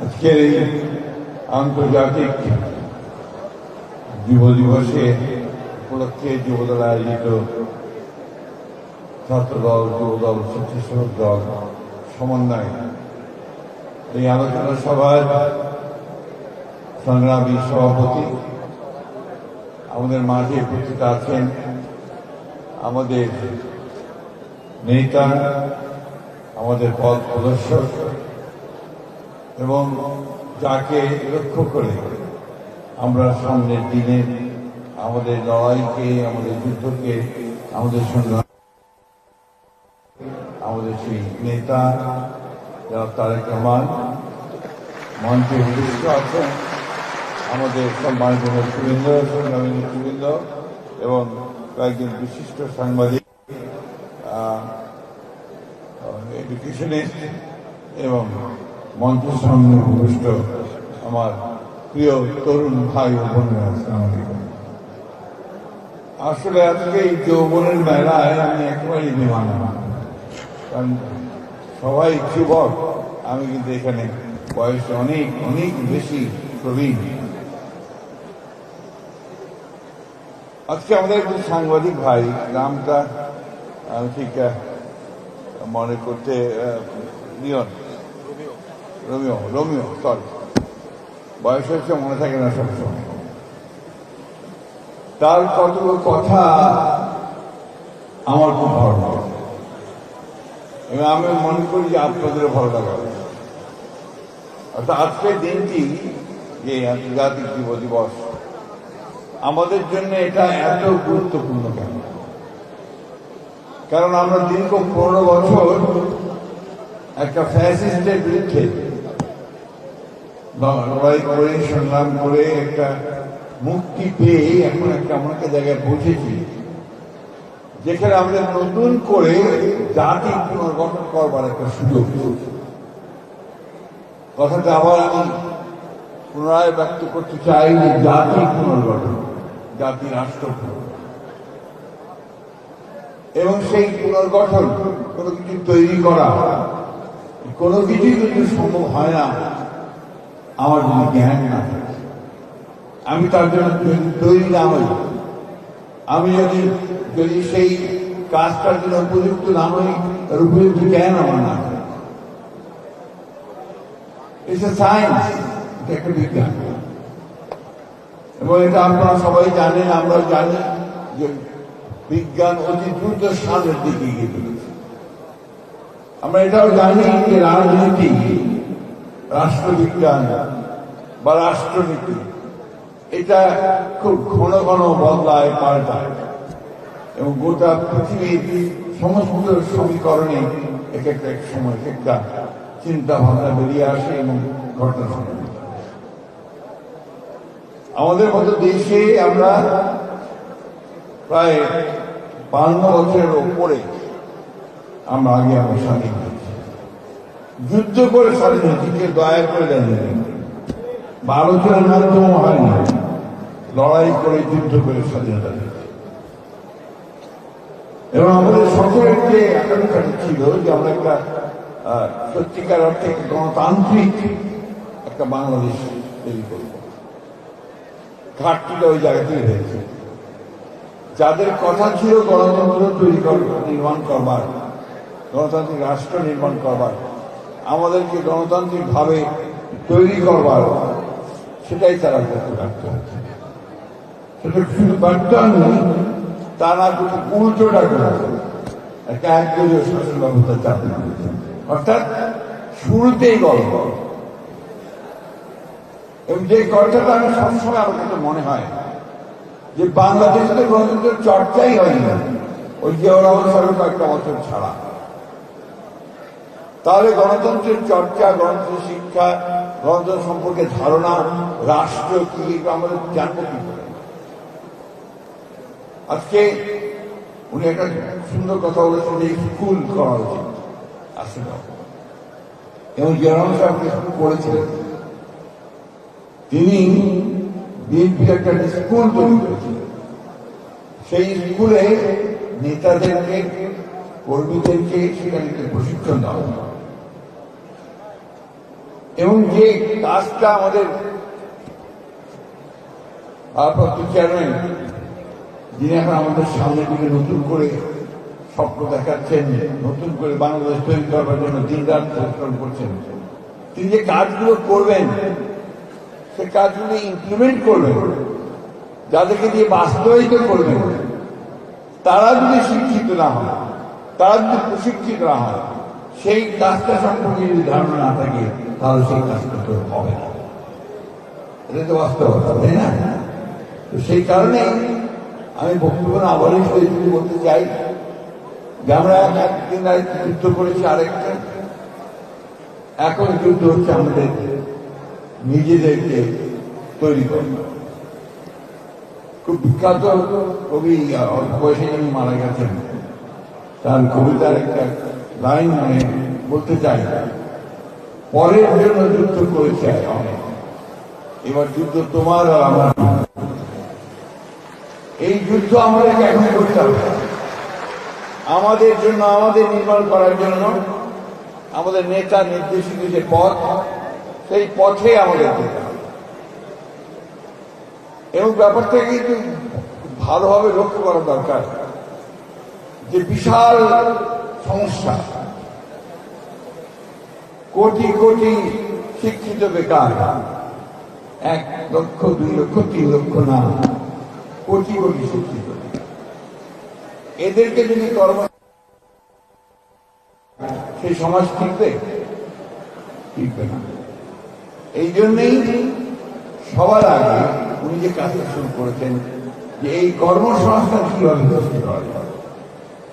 আজকের এই আন্তর্জাতিক যুব দিবসে উপলক্ষে যুবদল আয়োজিত ছাত্রদল, যুবদল, স্বেচ্ছাসেবক দল সমন্বয় এই আলোচনা সভার সংগ্রামী সভাপতি, আমাদের মাঝে উপস্থিত আছেন আমাদের নেতা, আমাদের পথ প্রদর্শক এবং যাকে লক্ষ্য করে আমরা সামনের দিনে আমাদের লড়াইকে, আমাদের যুদ্ধকে, আমাদের সংগ্রাম, আমাদের সেই নেতা, যারা তারেক রহমান, মঞ্চে উপস্থিত আছেন, আমাদের সম্মানিত নেতৃবৃন্দ, সংগ্রামী এবং কয়েকজন বিশিষ্ট সাংবাদিক এডুকেশনিস্ট এবং মঞ্চের সামনে আমার প্রিয় তরুণ ভাই ও। আসলে আজকে এই যৌবনের মেলায় আমি একেবারেই বিমান কারণ সবাই যুবক, আমি কিন্তু এখানে বয়সে অনেক অনেক বেশি প্রবীণ আজকে আমাদের একজন সাংবাদিক ভাই, নামটা ঠিক মনে করতে নিয়ন রোমিও রোমিও সরি বয়স হচ্ছে মনে থাকে না সবসময়। তার কতগুলো কথা আমার খুব ভালো লাগে। এবং আমি মনে করি যে আপনাদের ভালো লাগাবে অর্থাৎ আজকের দিনটি যে আন্তর্জাতিক যুব দিবস, আমাদের জন্য এটা এত গুরুত্বপূর্ণ। কারণ আমরা দীর্ঘ পনেরো বছর একটা ফ্যাসিস্টের বিরুদ্ধে লড়াই করে, সংগ্রাম করে একটা মুক্তি পেয়ে এখন একটা এমন একটা জায়গায় পৌঁছেছি যেখানে আমাদের নতুন করে জাতি পুনর্গঠন করবার একটা সুযোগ কথাটা আবার আমি পুনরায় ব্যক্ত করতে চাই জাতি পুনর্গঠন, জাতি রাষ্ট্র পুনর্গঠন। এবং সেই পুনর্গঠন কোনো কিছু তৈরি করা, কোনো কিছুই কিন্তু সম্ভব হয় না, আমার যদি জ্ঞান না আমি তার জন্য তৈরি না হই। আমি যদি যদি সেই কাজটার জন্য উপযুক্ত না হই, তার উপযুক্ত জ্ঞান আমার না এ সায়েন্স একটা বিজ্ঞান এবং এটা আপনারা সবাই জানেন আমরা জানি যে বিজ্ঞান অতি দ্রুত সামনের দিকে চলেছে। আমরা এটাও জানি যে রাজনীতি, রাষ্ট্রবিজ্ঞান বা রাষ্ট্রনীতি, এটা খুব ঘন ঘন বদলায়, পাল্টায়। এবং গোটা পৃথিবীর সমস্ত সমীকরণে এক একটা এক সময় এক একটা চিন্তা ভাবনা বেরিয়ে আসে এবং ঘটনা ঘটে। আমাদের মতো দেশে আমরা প্রায় বান্ন বছরের ওপরে আমরা আগে আমরা স্বাধীন হয়েছি। যুদ্ধ করে স্বাধীন হয়েছি কেউ দয়া করে দেয়নি বা মাধ্যমে হয়নি লড়াই করে যুদ্ধ করে স্বাধীনতা এবং আমাদের সকলের যে আকাঙ্ক্ষাটা ছিল যে আমরা একটা সত্যিকার অর্থে গণতান্ত্রিক একটা বাংলাদেশ তৈরি করব। ঘাটতিটা ওই জায়গা থেকে হয়েছে। যাদের কথা ছিল গণতন্ত্র তৈরি নির্মাণ করবার, গণতান্ত্রিক রাষ্ট্র নির্মাণ করবার, আমাদেরকে গণতান্ত্রিক ভাবে তৈরি করবার, সেটাই তারা করতে ব্যর্থ না কিন্তু উল্টোটা করেছে একটা একদলীয় শাসন ব্যবস্থা চালু অর্থাৎ শুরুতেই গল্প। এবং যে কথাটা আমি সবসময় আমার কাছে মনে হয় যে বাংলাদেশে তো গণতন্ত্রের চর্চাই হয় না ওই জিয়াউর রহমান সাহেব কয়েকটা বছর ছাড়া। তাহলে গণতন্ত্রের চর্চা গণতন্ত্রের শিক্ষা, গণতন্ত্র সম্পর্কে ধারণা, রাষ্ট্র কি আমাদের জানব কি আজকে উনি একটা সুন্দর কথা বলেছেন যে স্কুল করা উচিত। আসলে এবং রহমান সাহেব করেছিলেন। তিনি বিএনপি একটা স্কুল তৈরি করেছিলেন সেই স্কুলে নেতাদেরকে কর্মীদেরকে সেখানে প্রশিক্ষণ দেওয়া এবং যে কাজটা আমাদের ভারপ্রাপ্ত চেয়ারম্যান, যিনি এখন আমাদের সামনের দিকে নতুন করে স্বপ্ন দেখাচ্ছেন, নতুন করে বাংলাদেশ তৈরি করবার জন্য দিন রাত করছেন, তিনি যে কাজগুলো করবেন সে কাজগুলো ইমপ্লিমেন্ট করবেন যাদেরকে দিয়ে বাস্তবায়িত করবেন তারা যদি শিক্ষিত না হয়, তারা যদি প্রশিক্ষিত না হয়, সেই কাজটা সম্পর্কে যদি ধারণা না থাকে, তাহলে সেই কাজটা তো হবে না। এটা তো বাস্তবতা, তাই না? তো সেই কারণে আমি বক্তব্য না যদি বলতে চাই, যে আমরা একদিন যুদ্ধ করেছি আরেকটা। এখন যুদ্ধ হচ্ছে আমাদের নিজেদেরকে তৈরি করতে খুব বিখ্যাত কবি অল্প বয়সে মারা গেছেন, তার কবিতার একটা লাইন মানে বলতে চাই। পরের জন্য যুদ্ধ করেছে অনেক এবার যুদ্ধ তোমার আর আমার। এই যুদ্ধ আমাদেরকে এখন করতে হবে? আমাদের জন্য, আমাদের নির্মাণ করার জন্য আমাদের নেতা নির্দেশিত যে পথ সেই পথে আমাদের যেতে হবে। এবং ব্যাপারটা কিন্তু ভালোভাবে লক্ষ্য করা দরকার। যে বিশাল সমস্যা কোটি কোটি শিক্ষিত বেকার, এক লক্ষ, দুই লক্ষ, তিন লক্ষ না, কোটি কোটি শিক্ষিত। এদেরকে যদি কর্ম সেই সমাজ টিকবে? টিকবে না। এই জন্যই সবার আগে উনি যে কাজটা শুরু করেছেন, যে এই কর্মসংস্থান কীভাবে সৃষ্টি করা যায়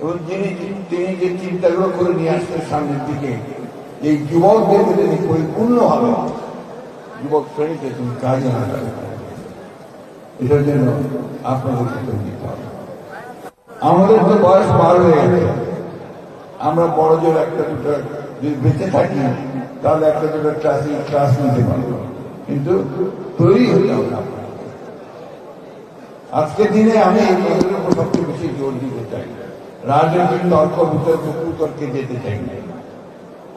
এবং যিনি তিনি যে চিন্তাগুলো করে নিয়ে আসছেন সামনের দিকে এই যুবকদেরকে তিনি পরিপূর্ণভাবে যুবক শ্রেণীতে তিনি কাজে পারেন। এটার জন্য আপনাদেরকে তৈরি হবে। আমাদের তো বয়স পার হয়ে গেছে। আমরা বড় জোর একটা দুটো যদি বেঁচে থাকি। তাহলে একটা দুটো ক্লাসে ক্লাস নিতে পারব। কিন্তু তৈরি হতে হবে আজকের দিনে আমি এই উপর সবচেয়ে বেশি জোর দিতে চাই। রাজনৈতিক তর্ক, বিতর্ক, কুতর্কে যেতে চাই না।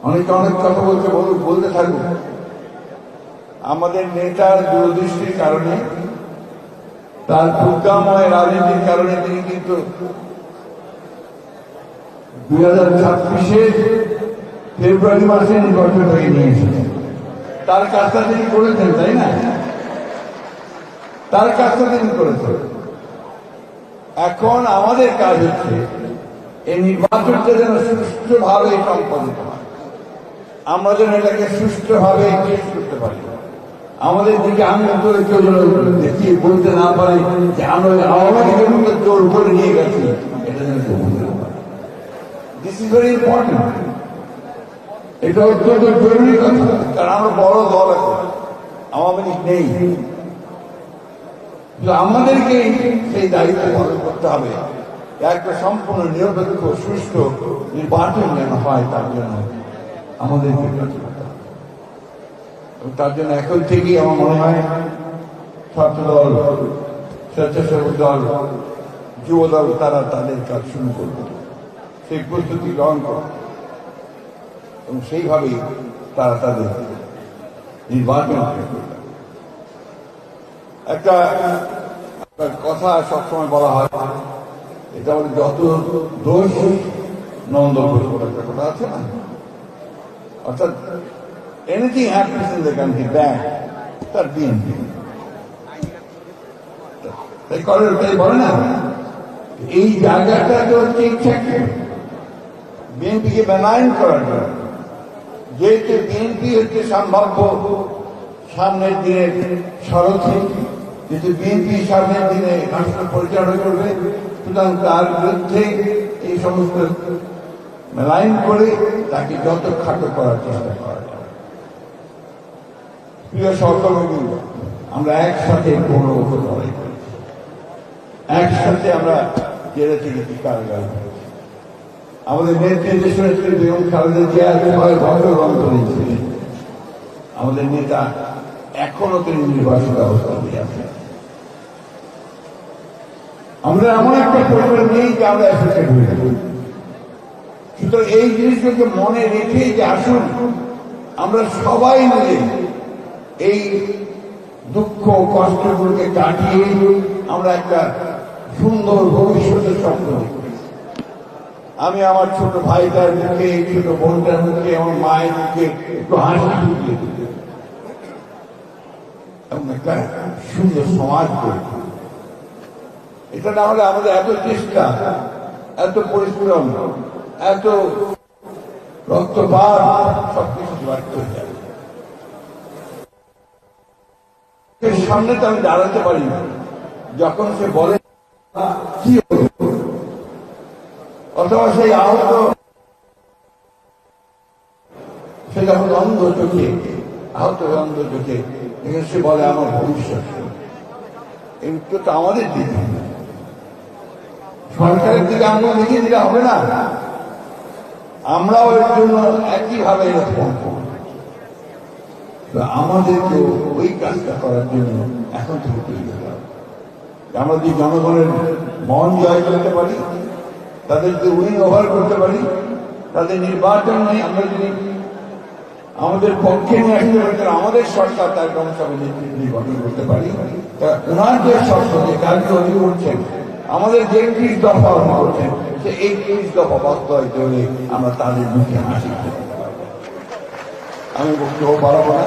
অনেকে অনেক কথা বলছে, বলুন, বলতে থাকুন আমাদের নেতার দূরদৃষ্টির কারণে, তার প্রজ্ঞাময় রাজনীতির কারণে তিনি কিন্তু দুই হাজার ছাব্বিশে ফেব্রুয়ারি মাসে নির্বাচন হয়ে নিয়েছেন তার কাজটা তিনি করেছেন, তাই না? তার কাজটা তিনি করেছেন। এখন আমাদের কাজ হচ্ছে, এই নির্বাচনটা যেন সুষ্ঠুভাবে সম্পাদিত হয়। আমরা যেন এটাকে সুষ্ঠুভাবে শেষ করতে পারি। আমাদের দিকে আঙুল করে কেউ যেন দেখিয়ে বলতে না পারে যে আমরা আওয়ামী লীগের জোর করে নিয়ে গেছি, এটা যেন দিস ইজ ভেরি ইম্পর্টেন্ট এটা অত্যন্ত জরুরি কথা। কারণ আমরা বড় দল আওয়ামী লীগ নেই। আমাদেরকে সেই দায়িত্ব পালন করতে হবে। একটা সম্পূর্ণ নিরপেক্ষ, সুষ্ঠ নির্বাচন যেন হয়, তার জন্য এবং তার জন্য এখন থেকেই আমার মনে হয় ছাত্র দল স্বেচ্ছাসেবক দল যুব দল তারা তাদের কাজ শুরু করবে। সেই প্রস্তুতি গ্রহণ করে এবং সেইভাবেই তারা তাদের নির্বাচন একটা কথা সবসময় বলা হয়, এটা বলে যত দোষ নন্দ একটা কথা আছে না? অর্থাৎ anything happens in the country bad তার বিএনপি তাই করে তাই বলে না? এই জায়গাটা হচ্ছে ইচ্ছা বিএনপিকে বেলাইন করার জন্য। যেহেতু বিএনপি হচ্ছে সম্ভাব্য সামনের দিনের সারথি যেহেতু বিএনপি সামনের দিনে রাষ্ট্র পরিচালনা করবে, সুতরাং তার বিরুদ্ধে এই সমস্ত মেলাইন করে তাকে যত খাটো করার চেষ্টা করা প্রিয় সহকর্মীবৃন্দ আমরা একসাথে কোনো লড়াই করেছি। একসাথে আমরা জেলে থেকে কারাগারে করেছি আমাদের নেত্রী দেশনেত্রী বেগম খালেদা জিয়া ছয় বছর অন্তরে ছিলেন আমাদের নেতা এখনও তিনি নির্বাচিত অবস্থা দিয়ে আছেন আমরা এমন একটা পরিবার নেই যে আমরা অ্যাসোসিয়েট হয়ে যাব সুতরাং এই জিনিসগুলোকে মনে রেখে যে আসুন, আমরা সবাই মিলে এই দুঃখ, কষ্টগুলোকে কাটিয়ে আমরা একটা সুন্দর ভবিষ্যতের স্বপ্ন দেখি আমি আমার ছোট ভাইটার মুখে, ছোট বোনটার মুখে, আমার মায়ের মুখে একটু হাসি ঢুকিয়ে দিতে। সুন্দর সমাজ তুলি। এটা না হলে আমাদের এত চেষ্টা, এত পরিশ্রম, এত রক্তপাত, সবকিছু ব্যর্থ হয়ে যাবে সামনে তো আমি দাঁড়াতে পারি যখন সে বলে, কি হলো? অথবা সেই আহত সে যখন অন্ধ চোখে, আহত অন্ধ চোখে। সে বলে, আমার ভবিষ্যৎ। এই উত্তরটা আমাদের দিতে হবে। সরকারের দিকে আমরা দেখিয়ে দিলে হবে না। আমরাও এর জন্য একইভাবে তো আমাদেরকে ওই কাজটা করার জন্য এখন থেকে তৈরি হবে। আমরা যদি জনগণের মন জয় করতে পারি তাদেরকে উইন ওভার করতে পারি? তাদের নির্বাচন নিয়ে আমরা যদি আমাদের পক্ষে নিয়ে আমাদের সরকার তার কর্মসভা নেতৃত্ব গঠন করতে পারি। ওনার যে যে কাজকে উনি করছেন, আমাদের যে ত্রিশ দফা উনি করছেন, সে এই ত্রিশ দফা বাস্তবায়িত হলে আমরা তাদের মুখে হাসি আমি বক্তব্য বাড়াবো না।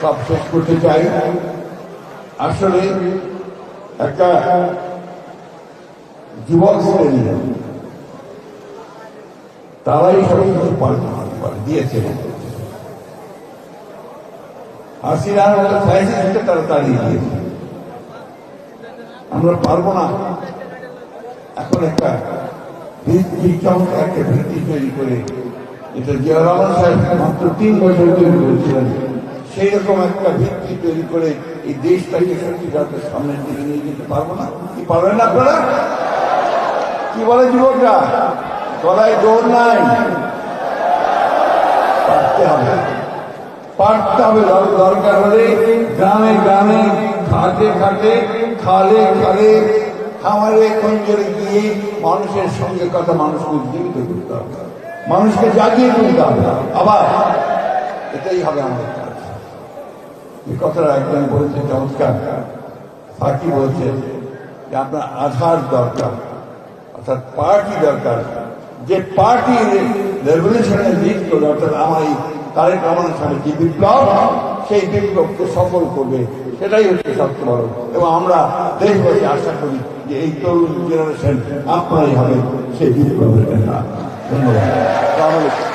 সব শেষ করতে চাই। আসলে একটা যুবক শ্রেণি তারাই সব কিছু পাল্টে মারতে পারে দিয়েছে হাসিনার মতো তারা তাড়িয়ে দিয়েছে আমরা পারব না। এখন একটা ভিত্তি একটা ভিত্তি তৈরি করে এটা জিয়া সাহেব মাত্র তিন বছর তৈরি করেছিলেন সেই রকম একটা ভিত্তি তৈরি করে এই দেশটাকে সত্যিকারের সামনের দিকে নিয়ে যেতে পারব না। কি পারবেন আপনারা? কি বলে যুবকরা? গলায় জোর নাই। পারতে হবে। হবে দর- দরকার হলে গ্রামে গ্রামে, ঘাটে ঘাটে, খালে খালে, খামারে খঞ্জরে গিয়ে মানুষের সঙ্গে কথা মানুষকে উজ্জীবিত করতে হবে। মানুষকে জাগিয়ে তুলতে হবে। আবার এটাই হবে আমাদের কাজ। এই কথাটা একজন বলেছে, চমৎকার। ফাঁকি বলছে যে আপনার আধার দরকার। অর্থাৎ পার্টি দরকার। যে পার্টি রেভলিউশনে লিড করবে, অর্থাৎ আমার এই তারেক সামনে যে বিপ্লব, সেই বিপ্লবকে সফল করবে, সেটাই হচ্ছে সবচেয়ে বড়। এবং আমরা দেশবাসী আশা করি যে এই তরুণ জেনারেশন আপনারাই হবে সেই বিপ্লবের নেতা। ধন্যবাদ।